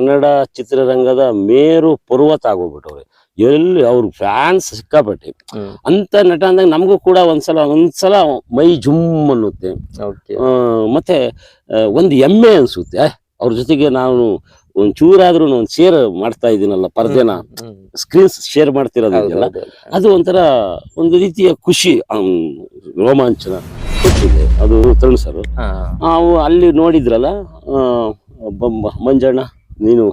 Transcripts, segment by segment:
ಕನ್ನಡ ಚಿತ್ರರಂಗದ ಮೇರು ಪರ್ವತ ಆಗೋಗ್ಬಿಟ್ಟವ್ರೆ. ಎಲ್ಲಿ ಅವ್ರ ಫ್ಯಾನ್ಸ್ ಸಿಕ್ಕಾಪಟ್ಟೆ. ಅಂತ ನಟ ಅಂದಾಗ ನಮಗೂ ಕೂಡ ಒಂದ್ಸಲ ಒಂದ್ಸಲ ಮೈ ಜುಮ್ ಅನ್ನುತ್ತೆ. ಮತ್ತೆ ಒಂದು ಹೆಮ್ಮೆ ಅನ್ಸುತ್ತೆ. ಅವ್ರ ಜೊತೆಗೆ ನಾನು ಒಂದ್ ಚೂರಾದ್ರೂ ಒಂದು ಶೇರ್ ಮಾಡ್ತಾ ಇದೀನಲ್ಲ ಪರ್ದೆನ. ಸ್ಕ್ರೀನ್ಸ್ ಶೇರ್ ಮಾಡ್ತಿರೋದಿಲ್ಲ ಅದು ಒಂಥರ ಒಂದು ರೀತಿಯ ಖುಷಿ ರೋಮಾಂಚನ ಕೊಟ್ಟಿದೆ. ಅದು ತರುಣ್ ಸರ್. ನಾವು ಅಲ್ಲಿ ನೋಡಿದ್ರಲ್ಲ ಮಂಜಣ್ಣ ನೀನು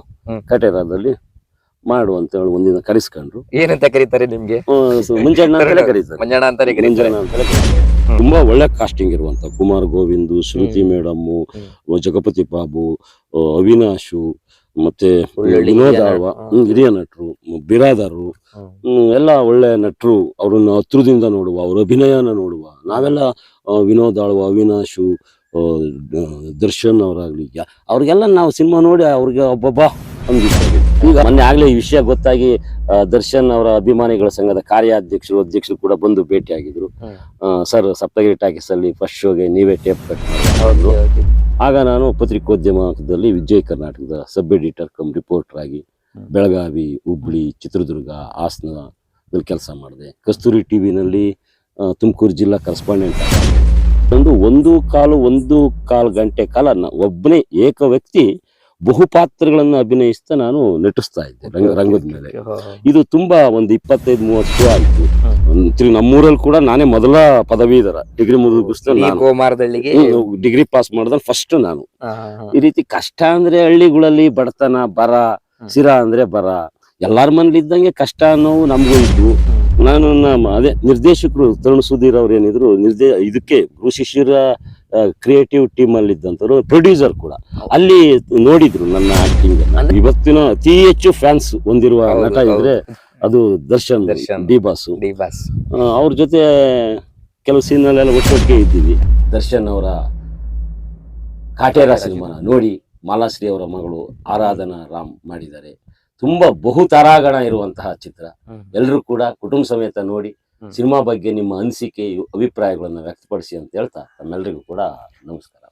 ಕಟೇರದಲ್ಲಿ ಮಾಡು ಅಂತ ಹೇಳಿ ಒಂದಿನ ಕರೆಸ್ಕೊಂಡ್ರು. ಏನಂತ ಕರೀತಾರೆ ನಿಮ್ಗೆ? ಮುಂಜಾನೆ ಅಂತಲೇ ಕರೀತಾರೆ. ಮಂಜಣ್ಣ ಅಂತಾನೆ ಕರೀತಾರೆ. ಮಂಜಣ್ಣ ಅಂತಲೇ ಕರೀತಾರೆ. ಹ್ಮ್. ತುಂಬಾ ಒಳ್ಳೆ ಕಾಸ್ಟಿಂಗ್ ಇರುವಂತ ಕುಮಾರ್ ಗೋವಿಂದ್ ಶ್ರುತಿ ಮೇಡಮ್ಮು. ಜಗಪತಿ ಬಾಬು ಆ, ಅವಿನಾಶು ಮತ್ತೆ ಒಳ್ಳೊಳ್ಳೆ ವಿನೋದ್ ಹಿರಿಯ ಆಳ್ವ ನಟ- ಹ್ಮ್, ಹಿರಿಯ ನಟರು ಬಿರಾದರು ಹ್ಮ್. ಹ್ಮ್, ಎಲ್ಲ ಒಳ್ಳೆ ನಟರು ಅವ್ರನ್ನ ಹತ್ರದಿಂದ ನೋಡುವ ಅವ್ರ ಅಭಿನಯನ ನೋಡುವ. ನಾವೆಲ್ಲ ಆ, ವಿನೋದ್ ಆಳ್ವ ಅವಿನಾಶು ದರ್ಶನ್ ಅವರಾಗ್ಲಿ ಅವ್ರಿಗೆಲ್ಲ ನಾವು ಸಿನಿಮಾ ನೋಡಿ ಅವ್ರಿಗೆ ಒಬ್ಬೊಬ್ಬ ಒಂದು ಈಗ ಮೊನ್ನೆ ಆಗ್ಲೇ ಈ ವಿಷಯ ಗೊತ್ತಾಗಿ ದರ್ಶನ್ ಅವರ ಅಭಿಮಾನಿಗಳ ಸಂಘದ ಕಾರ್ಯಾಧ್ಯಕ್ಷರು ಅಧ್ಯಕ್ಷರು ಕೂಡ ಬಂದು ಭೇಟಿ ಆಗಿದ್ರು. ಸರ್ ಸಪ್ತಗಿರಿ ಟಾಕೀಸ್ ಅಲ್ಲಿ ಫಸ್ಟ್ ಶೋಗೆ ನೀವೇ ಟೇಪ್ ಕಟ್. ಆಗ ನಾನು ಪತ್ರಿಕೋದ್ಯಮದಲ್ಲಿ ವಿಜಯ್ ಕರ್ನಾಟಕದ ಸಬ್ ಎಡಿಟರ್ ಕಮ್ ರಿಪೋರ್ಟರ್ ಆಗಿ ಬೆಳಗಾವಿ ಹುಬ್ಳಿ ಚಿತ್ರದುರ್ಗ ಹಾಸನದಲ್ಲಿ ಕೆಲಸ ಮಾಡಿದೆ. ಕಸ್ತೂರಿ ಟಿವಿನಲ್ಲಿ ತುಮಕೂರು ಜಿಲ್ಲಾ ಕರೆಸ್ಪಾಂಡೆಂಟ್ ಒಂದು ಒಂದು ಕಾಲು ಒಂದು ಕಾಲು ಗಂಟೆ ಕಾಲ ಒಬ್ಬನೇ ಏಕ ವ್ಯಕ್ತಿ ಬಹುಪಾತ್ರಗಳನ್ನು ಅಭಿನಯಿಸ್ತಾ ನಾನು ನಟಿಸ್ತಾ ಇದ್ದೆ ರಂಗ ರಂಗದ ಮೇಲೆ. ಇದು ತುಂಬಾ ಒಂದು ಇಪ್ಪತ್ತೈದು ಮೂವತ್ತು ಆಯ್ತು. ತಿರ್ಗಿ ನಮ್ಮೂರಲ್ಲಿ ಕೂಡ ನಾನೇ ಮೊದಲ ಪದವೀಧರ ಡಿಗ್ರಿ ಗೋಮಾರದಳ್ಳಿಗೆ ಡಿಗ್ರಿ ಪಾಸ್ ಮಾಡಿದ ಫಸ್ಟ್ ನಾನು. ಈ ರೀತಿ ಕಷ್ಟ ಅಂದ್ರೆ ಹಳ್ಳಿಗಳಲ್ಲಿ ಬಡತನ ಬರ. ಸಿರ ಅಂದ್ರೆ ಬರ ಎಲ್ಲಾರ ಮನೇಲಿ ಇದ್ದಂಗೆ ಕಷ್ಟ ಅನ್ನೋವು ನಮಗೂ ಇದ್ವು. ನಾನು ನಮ್ಮ ಅದೇ ನಿರ್ದೇಶಕರು ತರುಣ್ ಸುಧೀರ್ ಅವ್ರು ಏನಿದ್ರು ನಿರ್ದೇ ಇದಕ್ಕೆ ಗುರು ಶಿಷ್ಯರ ಕ್ರಿಯೇಟಿವ್ ಟೀಮ್ ಅಲ್ಲಿ ಇದ್ದಂಥವ್ರು ಪ್ರೊಡ್ಯೂಸರ್ ಕೂಡ. ಅಲ್ಲಿ ನೋಡಿದ್ರು ನನ್ನ ಆಕ್ಟಿಂಗ್ ಇವತ್ತಿನ ಅತಿ ಹೆಚ್ಚು ಫ್ಯಾನ್ಸ್ ಹೊಂದಿರುವ ಹೌದು, ನಟ ಇದ್ರೆ ಅದು Darshan Darshan. D boss. D boss. ಅವ್ರ ಜೊತೆ ಕೆಲವು ಸೀನಲ್ಲೆಲ್ಲ ಒಟ್ಟೊಟ್ಟಿಗೆ ಇದ್ದೀವಿ. ದರ್ಶನ್ ಅವರ ಕಾಟೇರ ಸಿನಿಮಾ. ನೋಡಿ ಮಾಲಾಶ್ರೀ ಅವರ ಮಗಳು ಆರಾಧನಾ ರಾಮ್ ಮಾಡಿದ್ದಾರೆ. ತುಂಬಾ ಬಹು ತಾರಾಗಣ ಇರುವಂತಹ ಚಿತ್ರ. ಎಲ್ಲರೂ ಕೂಡ ಕುಟುಂಬ ಸಮೇತ ನೋಡಿ ಸಿನಿಮಾ ಬಗ್ಗೆ ನಿಮ್ಮ ಅನಿಸಿಕೆ ಅಭಿಪ್ರಾಯಗಳನ್ನು ವ್ಯಕ್ತಪಡಿಸಿ ಅಂತ ಹೇಳ್ತಾ ತಮ್ಮೆಲ್ಲರಿಗೂ ಕೂಡ ನಮಸ್ಕಾರ.